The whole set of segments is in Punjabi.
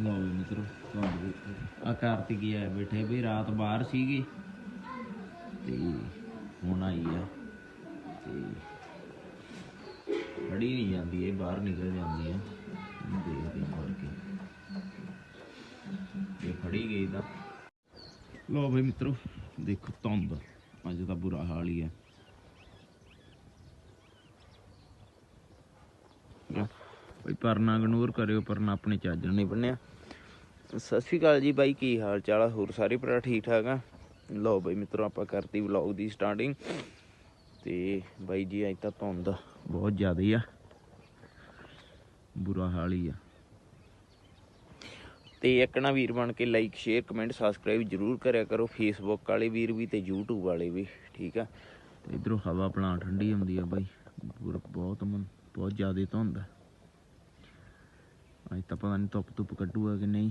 ਲਓ ਵੀ ਮਿੱਤਰੋ, ਤੁਹਾਨੂੰ ਦੇਖੋ ਆ ਕਾਰਤਿਕੀ ਆ ਬੈਠੇ ਵੀ, ਰਾਤ ਬਾਹਰ ਸੀਗੀ। ਤੇ ਹੁਣ ਆਈ ਆ। ਤੇ ਫੜੀ ਨਹੀਂ ਜਾਂਦੀ, ਇਹ ਬਾਹਰ ਨਿਕਲ ਜਾਂਦੀ ਆ। ਇਹਨੂੰ ਦੇਖਦੇ ਹਾਂ ਇਹ ਫੜੀ ਗਈ ਤਾਂ। ਲੋ ਬਈ ਮਿੱਤਰੋ, ਦੇਖੋ ਧੁੰਦ ਅੱਜ ਤਾਂ ਬੁਰਾ ਹਾਲ ਹੀ ਹੈ ਬਈ ਪਰਨਾ ਇਗਨੋਰ ਕਰਿਓ, ਪਰਨਾ ਆਪਣੇ ਚਾਜਣ ਨਹੀਂ ਬੰਨਿਆ। ਸਤਿ ਸ਼੍ਰੀ ਅਕਾਲ ਜੀ ਬਾਈ, ਕੀ ਹਾਲ ਚਾਲ ਆ? ਹੋਰ ਸਾਰੇ ਭਰਾ ਠੀਕ ਠਾਕ ਆ? ਲਓ ਬਾਈ ਮਿੱਤਰੋ, ਆਪਾਂ ਕਰਤੀ ਵਲੌਗ ਦੀ ਸਟਾਰਟਿੰਗ ਤੇ ਬਾਈ ਜੀ, ਅੱਜ ਤਾਂ ਧੁੰਦ ਬਹੁਤ ਜ਼ਿਆਦਾ ਆ। ਬੁਰਾ ਹਾਲ ਹੀ ਆ। ਤੇ ਇੱਕ ਨਾ ਵੀਰ ਬਣ ਕੇ ਲਾਈਕ ਸ਼ੇਅਰ ਕਮੈਂਟ ਸਬਸਕ੍ਰਾਈਬ ਜਰੂਰ ਕਰਿਆ ਕਰੋ। ਫੇਸਬੁੱਕ ਵਾਲੇ ਵੀਰ ਵੀ ਤੇ YouTube ਵਾਲੇ ਵੀ, ਠੀਕ ਆ? ਤੇ ਇਧਰੋਂ ਹਵਾ ਪਲਾਂ ਠੰਡੀ ਹੁੰਦੀ ਆ ਬਾਈ। ਪੂਰਾ ਬਹੁਤ ਮਨ, ਬਹੁਤ ਜ਼ਿਆਦਾ ਧੁੰਦ ਆ। ਅੱਜ ਤਾਂ ਪਤਾ ਨਹੀਂ ਧੁੱਪ ਧੁੱਪ ਕੱਢੂਗਾ ਕਿ ਨਹੀਂ।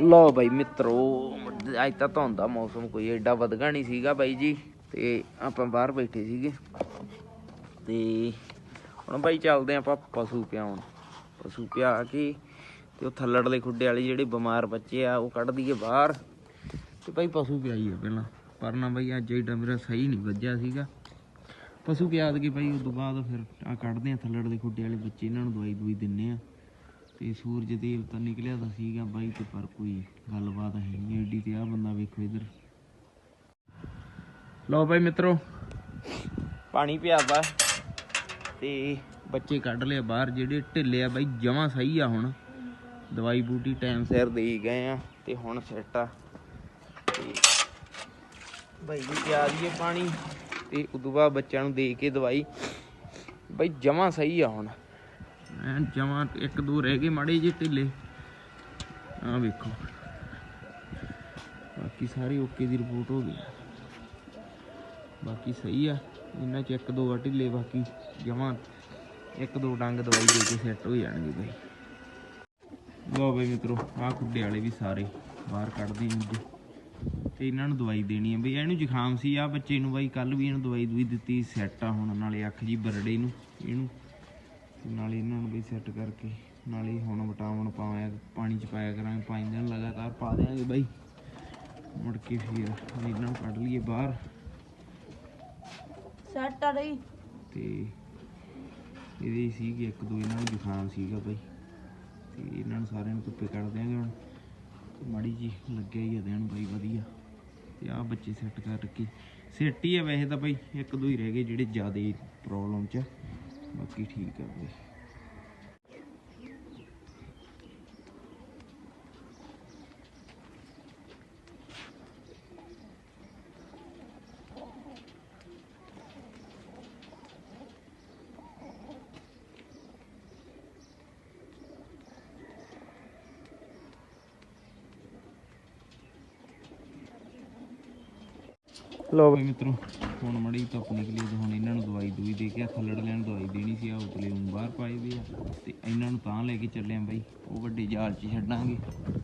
ਲਓ ਬਾਈ ਮਿੱਤਰੋ, ਅੱਜ ਤਾਂ ਧੁੰਦ ਮੌਸਮ ਕੋਈ ਐਡਾ ਵਧਗਾ ਨਹੀਂ ਸੀਗਾ ਬਾਈ ਜੀ, ਤੇ ਆਪਾਂ ਬਾਹਰ ਬੈਠੇ ਸੀਗੇ। ਤੇ ਹੁਣ ਬਾਈ ਚੱਲਦੇ ਆਪਾਂ ਪਸ਼ੂ ਪਿਆਉਣ। ਪਸ਼ੂ ਪਿਆ ਕੇ ਤੇ ਉਹ ਥੱਲੜਲੇ ਖੁੱਡੇ ਵਾਲੇ ਜਿਹੜੇ ਬਿਮਾਰ ਬੱਚੇ ਆ, ਉਹ ਕੱਢ ਦਈਏ ਬਾਹਰ। ਤੇ ਬਾਈ ਪਸ਼ੂ ਪਿਆਈਏ ਪਹਿਲਾਂ। ਪਰ ਨਾ ਬਾਈ ਅੱਜ ਐਡਾ ਮੇਰਾ ਸਹੀ ਨਹੀਂ ਵੱਜਿਆ ਸੀਗਾ। ਪਸ਼ੂ ਪਿਆ ਕੇ ਬਾਈ ਉਸ ਤੋਂ ਬਾਅਦ ਫਿਰ ਆ ਕੱਢਦੇ ਆ ਥੱਲੜਲੇ ਖੁੱਡੇ ਵਾਲੇ ਬੱਚੇ, ਇਹਨਾਂ ਨੂੰ ਦਵਾਈ ਦਵਾਈ ਦਿੰਨੇ ਆ ਤੇ ਸੂਰਜ ਦੇਵਤਾ ਨਿਕਲਿਆ ਤਾਂ ਸੀਗਾ ਬਾਈ ਤੇ, ਪਰ ਕੋਈ ਗੱਲਬਾਤ ਹੈ ਨਹੀਂ। ਏਡੀ ਤੇ ਆ ਬੰਦਾ ਵੇਖੋ ਇਧਰ। ਲਓ ਬਾਈ ਮਿੱਤਰੋ, ਪਾਣੀ ਪਿਆ ਵਾ ਤੇ ਬੱਚੇ ਕੱਢ ਲਿਆ ਬਾਹਰ, ਜਿਹੜੇ ਢਿੱਲੇ ਆ ਬਾਈ, ਜਮਾਂ ਸਹੀ ਆ ਹੁਣ। ਦਵਾਈ ਬੂਟੀ ਟਾਈਮ ਸਿਰ ਦੇ ਗਏ ਆ ਤੇ ਹੁਣ ਸੈੱਟ ਆ। ਤੇ ਬਾਈ ਜੀ ਪਿਆ ਦਈਏ ਪਾਣੀ ਤੇ ਉਦੋਂ ਬਾਅਦ ਬੱਚਿਆਂ ਨੂੰ ਦੇ ਕੇ ਦਵਾਈ। ਬਾਈ ਜਮਾਂ ਸਹੀ ਆ ਹੁਣ। ਐ ਜਮਾ ਇੱਕ ਦੋ ਰਹਿ ਗਏ ਮਾੜੇ ਜਿਹੇ ਢਿੱਲੇ। ਆ ਵੇਖੋ। ਬਾਕੀ ਸਾਰੇ ਓਕੇ ਦੀ ਰਿਪੋਰਟ ਹੋ ਗਈ। ਬਾਕੀ ਸਹੀ ਆ। ਇਹਨਾਂ ਚ ਇੱਕ ਦੋ ਆ ਢਿੱਲੇ, ਬਾਕੀ ਜਮਾਂ ਇੱਕ ਦੋ ਡੰਗ ਦਵਾਈ ਦੇ ਕੇ ਸੈੱਟ ਹੋ ਜਾਣਗੇ ਬਈ। ਲੋ ਬਈ ਮਿੱਤਰੋ, ਆਹ ਕੁੱਡੇ ਵਾਲੇ ਵੀ ਸਾਰੇ ਬਾਹਰ ਕੱਢਦੇ ਇੰਜ ਤੇ ਇਹਨਾਂ ਨੂੰ ਦਵਾਈ ਦੇਣੀ ਹੈ ਬਈ। ਇਹਨੂੰ ਜ਼ੁਕਾਮ ਸੀ ਆ ਬੱਚੇ ਨੂੰ ਬਾਈ ਕੱਲ ਵੀ ਇਹਨੂੰ ਦਵਾਈ ਦੂਈ ਦਿੱਤੀ ਸੈੱਟ ਆ ਹੁਣ। ਨਾਲੇ ਅੱਖ ਜੀ ਬਰੜੇ ਨੂੰ, ਇਹਨੂੰ ਤੇ ਨਾਲੇ ਇਹਨਾਂ ਨੂੰ ਬਈ ਸੈੱਟ ਕਰਕੇ ਨਾਲੇ ਹੁਣ ਵਿਟਾਮਿਨ ਪਾਇਆ ਪਾਣੀ ਚ ਪਾਇਆ ਕਰਾਂਗੇ। ਪੰਜ ਦਿਨ ਲਗਾਤਾਰ ਪਾ ਦਿਆਂਗੇ ਬਾਈ। ਮੁੜ ਕੇ ਫਿਰ ਇਹਨਾਂ ਨੂੰ ਕੱਢ ਲਈਏ ਬਾਹਰ। ਸੈੱਟ ਆ ਰਹੀ ਤੇ ਇਹਦੇ ਸੀਗੇ ਇੱਕ ਦੋ ਇਹਨਾਂ ਨੂੰ ਜ਼ੁਕਾਮ ਸੀਗਾ ਬਈ। ਤੇ ਇਹਨਾਂ ਨੂੰ ਸਾਰਿਆਂ ਨੂੰ ਧੁੱਪੇ ਕੱਢ ਦਿਆਂਗੇ ਹੁਣ। ਮਾੜੀ ਜੀ ਲੱਗਿਆ ਹੀ ਆ ਦੇਣ ਬਾਈ ਵਧੀਆ। ਤੇ ਆਹ ਬੱਚੇ ਸੈੱਟ ਕਰ ਰੱਖੀ ਸੈੱਟ ਹੀ ਆ ਵੈਸੇ ਤਾਂ ਬਈ ਇੱਕ ਦੋ ਹੀ ਰਹਿ ਗਏ ਜਿਹੜੇ ਜ਼ਿਆਦਾ ਪ੍ਰੋਬਲਮ ਚ। ਆ। ਬਾਕੀ ਠੀਕ ਆ ਬਈ। ਲੋ ਬਈ ਮਿੱਤਰੋ ਹੁਣ ਮੜੀ ਧੁੱਪ ਨਿਕਲੀ ਤੇ ਹੁਣ ਇਹਨਾਂ ਨੂੰ ਦਵਾਈ ਦੂਈ ਦੇ ਕੇ ਥੱਲੜ ਲੈਣ ਦਵਾਈ ਦੇਣੀ ਸੀ ਆ ਉਤਲੇ ਨੂੰ ਬਾਹਰ ਪਾਏ ਵੀ ਆ। ਤੇ ਇਹਨਾਂ ਨੂੰ ਤਾਂ ਲੈ ਕੇ ਚੱਲੇ ਆ ਬਾਈ ਉਹ ਵੱਡੇ ਜਾਲ 'ਚ ਛੱਡਾਂਗੇ।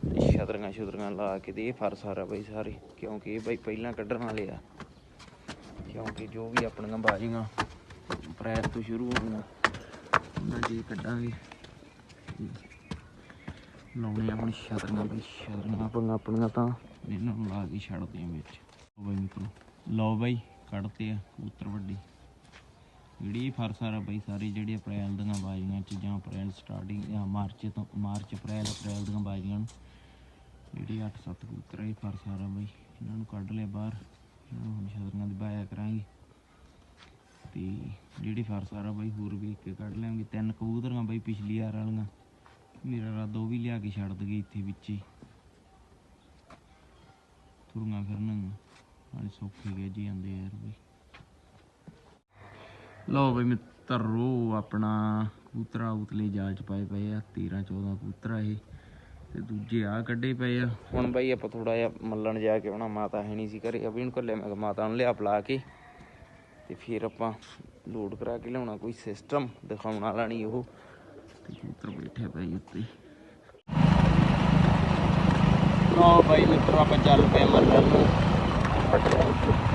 ਤੇ ਛਤਰੀਆਂ ਛਤਰੀਆਂ ਲਾ ਕੇ ਤੇ ਇਹ ਫਰ ਸਾਰਾ ਬਾਈ ਸਾਰੇ ਕਿਉਂਕਿ ਇਹ ਬਾਈ ਪਹਿਲਾਂ ਕੱਢਣ ਵਾਲੇ ਆ। ਕਿਉਂਕਿ ਜੋ ਵੀ ਆਪਣੀਆਂ ਬਾਜੀਆਂ ਅਪ੍ਰੈਲ ਤੋਂ ਸ਼ੁਰੂ ਹੋਣੀਆਂ ਉਹਨਾਂ ਜੀ ਕੱਢਾਂਗੇ। ਲਾਉਣੇ ਆ ਹੁਣ ਛਤਰੀਆਂ ਬਈ ਛਤਰੀਆਂ ਆਪਣੀਆਂ ਆਪਣੀਆਂ ਤਾਂ। ਇਹਨਾਂ ਨੂੰ ਲਾ ਕੇ ਛੱਡਦੇ ਆ ਵਿੱਚ। ਲਓ ਬਾਈ ਮਿੱਤਰੋ ਲਓ ਬਾਈ ਕੱਢਤੇ ਆ, ਕਬੂਤਰ ਵੱਡੀ। ਜਿਹੜੀ ਫਰਸ ਆ ਬਾਈ, ਸਾਰੇ ਜਿਹੜੇ ਅਪ੍ਰੈਲ ਦੀਆਂ ਬਾਜੀਆਂ ਚ ਜਾਂ ਅਪ੍ਰੈਲ ਸਟਾਰਟਿੰਗ ਜਾਂ ਮਾਰਚ ਤੋਂ, ਮਾਰਚ, ਅਪ੍ਰੈਲ ਅਪ੍ਰੈਲ ਦੀਆਂ ਬਾਜੀਆਂ ਨੂੰ। ਜਿਹੜੀ 8-7 ਕਬੂਤਰ ਇਹ ਫਰਸ ਆ ਬਾਈ। ਇਹਨਾਂ ਨੂੰ ਕੱਢ ਲਿਆ ਬਾਹਰ। ਇਹਨਾਂ ਨੂੰ ਹੁਣ ਛਤਰੀਆਂ ਦੀ ਬਾਇਆ ਕਰਾਂਗੇ। ਤੇ ਜਿਹੜੀ ਫਰਸ ਆ ਬਾਈ, ਹੋਰ ਵੀ ਇੱਕ ਕੱਢ ਲਿਆਂਗੇ। ਤਿੰਨ ਕਬੂਤਰਾਂ ਬਾਈ ਪਿਛਲੀ ਵਾਰ ਵਾਲੀਆਂ। ਮੇਰਾ ਰਾਦਾ ਉਹ ਵੀ ਲਿਆ ਕੇ ਛੱਡ ਦਗੇ ਇੱਥੇ ਵਿੱਚ ਹੀ। ਤੁਰਨਾ ਫਿਰਨਾ ਨਾਲੇ ਸੌਖੇ ਗਏ ਜੀ ਜਾਂਦੇ ਯਾਰ ਬਈ। ਲਓ ਬਈ ਮਿੱਤਰੋ ਆਪਣਾ ਕਬੂਤਰਾ ਉਤਲੇ ਜਾਲ ਚ ਪਾਏ ਪਏ ਆ 13 14 ਕਬੂਤਰਾ ਇਹ, ਤੇ ਦੂਜੇ ਆ ਕੱਢੇ ਪਏ ਆ। ਹੁਣ ਬਾਈ ਆਪਾਂ ਥੋੜਾ ਜਿਹਾ ਮੱਲਣ ਜਾ ਕੇ ਆਉਣਾ, ਮਾਤਾ ਹੈ ਨਹੀਂ ਸੀ ਘਰੇ, ਅਭੀ ਨੂੰ ਘੱਲਿਆ ਮੈਂ ਮਾਤਾ ਨੂੰ ਲਿਆ ਪਲਾ ਕੇ, ਤੇ ਫਿਰ ਆਪਾਂ ਲੋਡ ਕਰਾ ਕੇ ਲਿਆਉਣਾ ਕੋਈ ਸਿਸਟਮ ਦਿਖਾਉਣ ਵਾਲਾ ਨਹੀਂ ਉਹ, ਤੇ ਕਬੂਤਰ ਬੈਠੇ ਪਏ ਉੱਤੇ। ਲਓ ਬਾਈ ਮਿੱਤਰੋ, ਆਪਾਂ ਚੱਲ ਪਏ ਮੱਲਣ ਨੂੰ। Africa.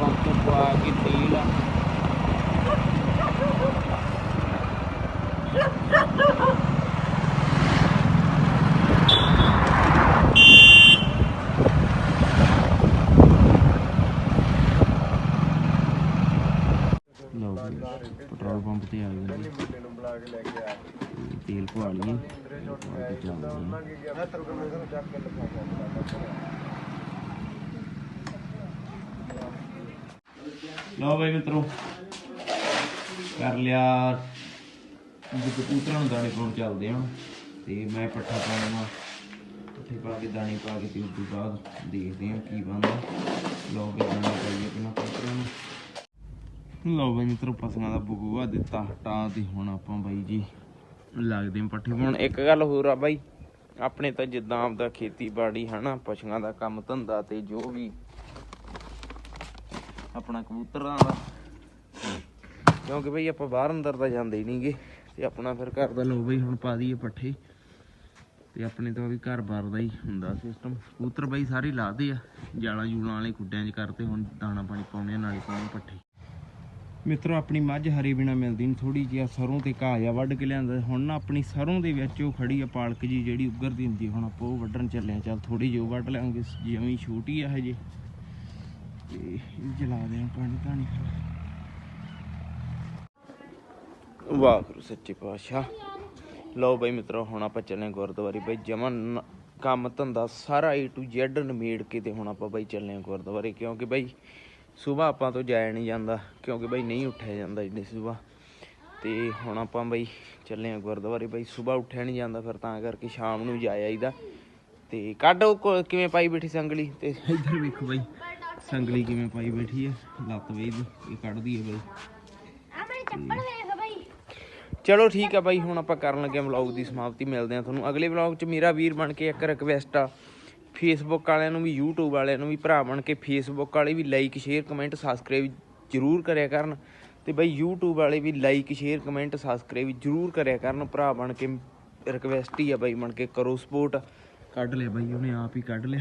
ਆ ਪੈਟਰੋਲ ਪੰਪ ਤੋਂ ਪਵਾ ਕੇ ਤੇਲ ਆ ਲਓ ਜੀ, ਪੈਟਰੋਲ ਪੰਪ ਤੇ ਆ ਗਏ ਨੇ। ਤੇ ਤੇਲ ਪਵਾ ਲਈਏ ਪਵਾ ਕੇ ਚੱਲਦੇ ਹਾਂ ਲਓ ਬਾਈ ਮਿੱਤਰੋ, ਕਰ ਲਿਆ। ਜੀ ਕਬੂਤਰਾਂ ਨੂੰ ਦਾਣੇ ਪਾਉਣ ਚੱਲਦੇ ਹਾਂ ਤੇ ਮੈਂ ਪੱਠਾ ਪਾਉਣਾ ਪੱਠੇ ਪਾ ਕੇ ਦਾਣੇ ਪਾ ਕੇ ਤੇ ਉਸ ਤੋਂ ਬਾਅਦ ਦੇਖਦੇ ਹਾਂ ਕੀ ਬਣਦਾ। ਲਓ ਵੀ ਦਾਣੇ ਪਾਈਏ ਪਹਿਲਾਂ ਕਬੂਤਰਾਂ ਨੂੰ। ਲਓ ਬਾਈ ਮਿੱਤਰੋ, ਪਸ਼ੂਆਂ ਦਾ ਬਗੂਆ ਦਿੱਤਾ ਹਟਾ ਤੇ ਹੁਣ ਆਪਾਂ ਬਾਈ ਜੀ ਲੱਗਦੇ ਹਾਂ ਪੱਠੇ ਪਾਉਣ। ਇੱਕ ਗੱਲ ਹੋਰ ਆ ਬਾਈ, ਆਪਣੇ ਤਾਂ ਜਿੱਦਾਂ ਆਪਦਾ ਖੇਤੀਬਾੜੀ, ਹਨਾ, ਪਸ਼ੂਆਂ ਦਾ ਕੰਮ ਧੰਦਾ ਤੇ ਜੋ ਵੀ ਆਪਣਾ ਕਬੂਤਰਾਂ ਦਾ ਕਿਉਂਕਿ ਬਈ ਆਪਾਂ ਬਾਹਰ ਅੰਦਰ ਤਾਂ ਜਾਂਦੇ ਹੀ ਨਹੀਂਗੇ ਤੇ ਆਪਣਾ ਫਿਰ ਘਰ ਦਾ ਲੋ ਬਈ ਹੁਣ ਪਾ ਦਈਏ ਪੱਠੇ। ਤੇ ਆਪਣੇ ਤੋਂ ਵੀ ਘਰ ਬਾਰ ਦਾ ਹੀ ਹੁੰਦਾ ਸਿਸਟਮ ਕਬੂਤਰ ਬਈ ਸਾਰੇ ਲਾਦੇ ਆ ਜਾਲਾਂ ਜੂਲਾਂ ਵਾਲੇ ਕੁੱਡਿਆਂ 'ਚ ਕਰਤੇ ਹੁਣ ਦਾਣਾ ਪਾਣੀ ਪਾਉਣੇ ਆ, ਨਾਲੇ ਪਾਉਣੇ ਪੱਠੇ। ਮਿੱਤਰੋ ਆਪਣੀ ਮੱਝ ਹਰੀ ਬਿਨਾ ਮਿਲਦੀ ਨਹੀਂ ਥੋੜੀ ਜਿਹੀ ਆ ਸਰੋਂ ਤੇ ਘਾਹ ਆ ਵੱਢ ਕੇ ਲਿਆਂਦਾ। ਹੁਣ ਨਾ ਆਪਣੀ ਸਰੋਂ ਦੇ ਵਿੱਚ ਉਹ ਖੜੀ ਆ ਪਾਲਕ ਜੀ ਜਿਹੜੀ ਉੱਗਰਦੀ ਹੁੰਦੀ ਆ, ਹੁਣ ਆਪਾਂ ਉਹ ਵੱਢਣ ਚੱਲੇ ਆ। ਚੱਲ ਥੋੜੀ ਜਿਹੀ ਉਹ ਵੱਢ ਲਾਂਗੇ ਜਿਵੇਂ ਛੋਟੀ ਆ ਹਜੇ। ਤੇ ਇਹ ਜਲਾ ਦੇ ਪਾਣੀ ਧਾਣੀ ਵਾਹਿਗੁਰੂ ਸੱਚੇ ਪਾਤਸ਼ਾਹ। ਲਓ ਬਈ ਮਿੱਤਰੋ ਹੁਣ ਆਪਾਂ ਚੱਲੇ ਗੁਰਦੁਆਰੇ। ਬਈ ਜਮਨ ਕੰਮ ਧੰਦਾ ਸਾਰਾ A to Z ਨਿਮੇੜ ਕੇ ਤੇ ਹੁਣ ਆਪਾਂ ਬਈ ਚੱਲੇ ਗੁਰਦੁਆਰੇ। ਕਿਉਂਕਿ ਬਈ ਸਵੇਰ ਆਪਾਂ ਤੋਂ ਜਾਇਆ ਨਹੀਂ ਜਾਂਦਾ ਕਿਉਂਕਿ ਬਈ ਨਹੀਂ ਉੱਠਿਆ ਜਾਂਦਾ ਇੰਨੀ ਸਵੇਰ। ਤੇ ਹੁਣ ਆਪਾਂ ਬਈ ਚੱਲੇ ਆਂ ਗੁਰਦੁਆਰੇ। ਬਈ ਸਵੇਰ ਉੱਠਿਆ ਨਹੀਂ ਜਾਂਦਾ ਫਿਰ ਤਾਂ ਕਰਕੇ ਸ਼ਾਮ ਨੂੰ ਜਾ ਆਈਦਾ। ਤੇ ਕੱਢ ਕਿਵੇਂ ਪਾਈ ਬੈਠੀ ਸੰਗਲੀ ਤੇ ਇੱਧਰ ਵੇਖੋ ਬਈ। ਸੰਗਲੀ ਕਿਵੇਂ ਪਾਈ ਬੈਠੀ ਹੈ ਲੱਤ ਵੇਦ ਇਹ ਕੱਢਦੀ ਹੈ ਬਈ। ਆ ਮੇਰੀ ਚੱਪਲ ਵੇਖ ਬਈ। ਚਲੋ ਠੀਕ ਆ ਬਾਈ ਹੁਣ ਆਪਾਂ ਕਰਨ ਲੱਗੇ ਵਲੌਗ ਦੀ ਸਮਾਪਤੀ ਮਿਲਦੇ ਆ ਤੁਹਾਨੂੰ ਅਗਲੇ ਵਲੌਗ 'ਚ। ਮੇਰਾ ਵੀਰ ਬਣ ਕੇ ਇੱਕ ਰਿਕਵੈਸਟ ਆ। ਫੇਸਬੁੱਕ ਵਾਲਿਆਂ ਨੂੰ ਵੀ YouTube ਵਾਲਿਆਂ ਨੂੰ ਵੀ ਭਰਾ ਬਣ ਕੇ ਫੇਸਬੁੱਕ ਵਾਲੇ ਵੀ ਲਾਈਕ ਸ਼ੇਅਰ ਕਮੈਂਟ ਸਬਸਕ੍ਰਾਈਬ ਜਰੂਰ ਕਰਿਆ ਕਰਨ। ਤੇ ਬਾਈ YouTube ਵਾਲੇ ਵੀ ਲਾਈਕ ਸ਼ੇਅਰ ਕਮੈਂਟ ਸਬਸਕ੍ਰਾਈਬ ਜਰੂਰ ਕਰਿਆ ਕਰਨ। ਭਰਾ ਬਣ ਕੇ ਰਿਕਵੈਸਟ ਹੀ ਆ ਬਾਈ ਬਣ ਕੇ ਕਰੋ ਸਪੋਰਟ ਕੱਢ ਲਿਆ ਬਾਈ ਉਹਨੇ ਆਪ ਹੀ ਕੱਢ ਲਿਆ।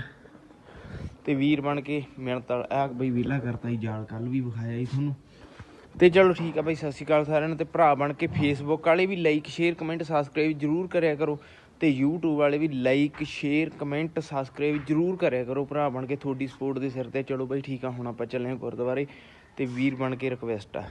ਤੇ ਵੀਰ ਬਣ ਕੇ ਮਿਹਨਤ ਆ ਬਈ ਵਿਹਲਾ ਕਰਤਾ ਹੀ ਜਾਲ ਕੱਲ ਵੀ ਵਿਖਾਇਆ ਸੀ ਤੁਹਾਨੂੰ। ਤੇ ਚਲੋ ਠੀਕ ਆ ਬਾਈ, ਸਤਿ ਸ਼੍ਰੀ ਅਕਾਲ ਸਾਰਿਆਂ ਨੂੰ ਤੇ ਭਰਾ ਬਣ ਕੇ ਫੇਸਬੁੱਕ ਵਾਲੇ ਵੀ ਲਾਈਕ ਸ਼ੇਅਰ ਕਮੈਂਟ ਸਬਸਕ੍ਰਾਈਬ ਜਰੂਰ ਕਰਿਆ ਕਰੋ ਤੇ YouTube ਵਾਲੇ ਵੀ ਲਾਈਕ ਸ਼ੇਅਰ ਕਮੈਂਟ ਸਬਸਕ੍ਰਾਈਬ ਜਰੂਰ ਕਰਿਆ ਕਰੋ। ਭਰਾ ਬਣ ਕੇ ਤੁਹਾਡੀ ਸਪੋਰਟ ਦੇ ਸਿਰ ਤੇ ਚਲੋ ਬਾਈ ਠੀਕ ਆ, ਹੁਣ ਆਪਾਂ ਚੱਲੇ ਹਾਂ ਗੁਰਦੁਆਰੇ ਤੇ ਵੀਰ ਬਣ ਕੇ ਰਿਕਵੈਸਟ ਆ।